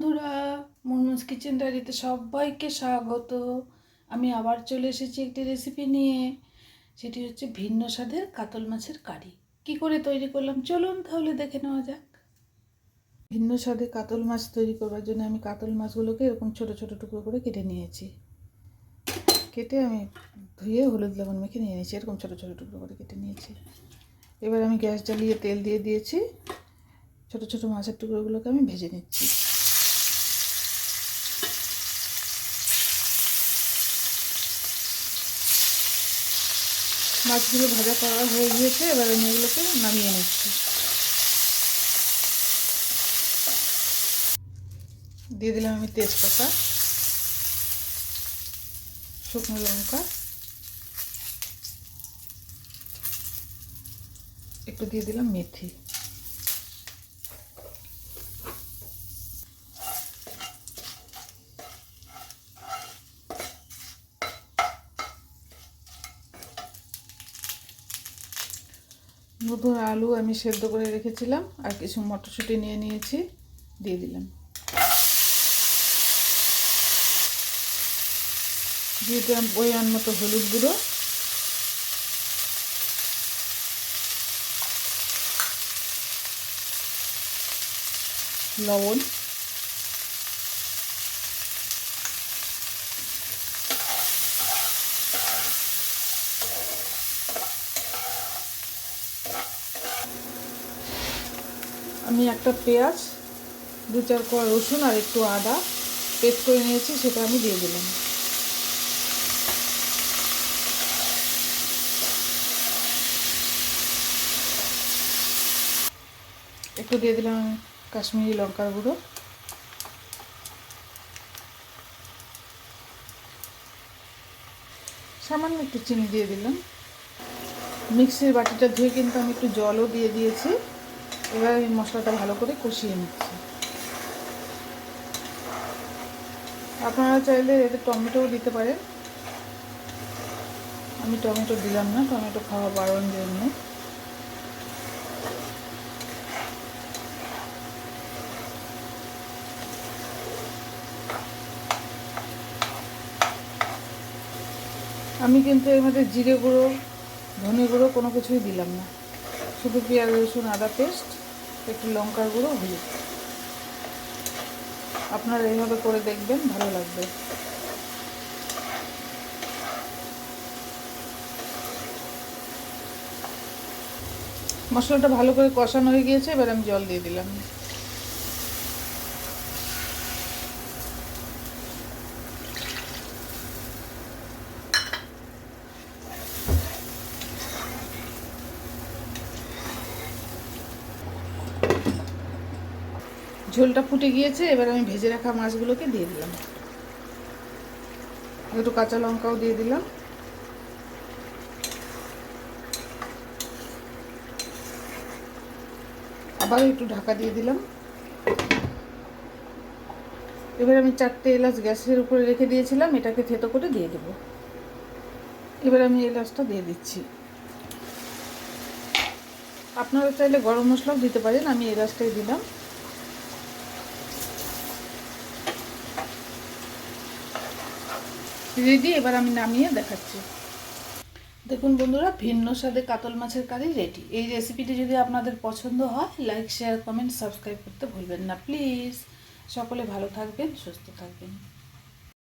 বন্ধুরা মুনমুস কিচেন ডায়েরিতে সবাইকে স্বাগত। আমি আবার চলে এসেছি একটি রেসিপি নিয়ে, সেটি হচ্ছে ভিন্ন স্বাদের কাতল মাছের কারি। কি করে তৈরি করলাম? চলুন তাহলে দেখে নেওয়া যাক। ভিন্ন স্বাদে কাতল মাছ তৈরি করবার জন্য আমি কাতল মাছগুলোকে এরকম ছোট ছোট টুকরো করে কেটে নিয়েছি। কেটে আমি ধুয়ে হলুদ লবণ মেখে নিয়ে নিয়েছি, এরকম ছোট ছোট টুকরো করে কেটে নিয়েছি। এবার আমি গ্যাস জ্বালিয়ে তেল দিয়ে দিয়েছি। ছোট ছোট মাছের টুকরোগুলোকে আমি ভেজে নিচ্ছি। মাছগুলো ভাজা করা হয়ে গিয়েছে, এবার আমি এগুলোকে নামিয়ে নিচ্ছি। দিয়ে দিলাম আমি তেজপাতা, শুকনো লঙ্কা, একটু দিয়ে দিলাম মেথি। নতুন আলু আমি সেদ্ধ করে রেখেছিলাম, আর কিছু মটরশুঁটি নিয়ে নিয়েছি, দিয়ে দিলাম। দিয়ে দিলাম পরিমাণ মতো হলুদ গুঁড়ো। লবণ। আমি একটা পেঁয়াজ, দু চার কোয়া রসুন আর একটু আদা পেস্ট করে নিয়েছি, সেটা আমি দিয়ে দিলাম। একটু দিয়ে দিলাম কাশ্মীরি লঙ্কার গুঁড়ো। সামান্য একটু চিনি দিয়ে দিলাম। মিক্সির বাটিটা ধুয়ে কিন্তু আমি একটু জলও দিয়ে দিয়েছি। এবার এই মশলাটা ভালো করে কষিয়ে নিচ্ছি। আপনারা চাইলে এতে টমেটোও দিতে পারেন। আমি টমেটো দিলাম না, টমেটো খাওয়া বারণ জন্য। আমি কিন্তু এর মধ্যে জিরে গুঁড়ো, ধনে গুঁড়ো কোনো কিছুই দিলাম না। শুধু পেঁয়াজ রসুন, আদা পেস্ট। একটু লঙ্কার গুঁড়ো হলুদ। আপনারা এইভাবে করে দেখবেন, ভালো লাগবে। মশলাটা ভালো করে কষানো হয়ে গিয়েছে, এবার আমি জল দিয়ে দিলাম। ঝোলটা ফুটে গিয়েছে, এবার আমি ভেজে রাখা মাছগুলোকে দিয়ে দিলাম। একটু কাঁচা লঙ্কাও দিয়ে দিলাম। আবার একটু ঢাকা দিয়ে দিলাম। এবার আমি চারটে এলাচ গ্যাসের উপরে রেখে দিয়েছিলাম, এটাকে থেতো করে দিয়ে দেব। এবার আমি এলাচটা দিয়ে দিচ্ছি। আপনারা চাইলে গরম মশলাও দিতে পারেন, আমি এলাচটাই দিলাম। রেডি, এবার আমি নামিয়ে দেখাচ্ছি। দেখুন বন্ধুরা, ভিন্ন স্বাদে কাতল মাছের কারি রেডি। এই রেসিপিটি যদি আপনাদের পছন্দ হয় লাইক শেয়ার কমেন্ট সাবস্ক্রাইব করতে ভুলবেন না প্লিজ সকলে ভালো থাকবেন, সুস্থ থাকবেন।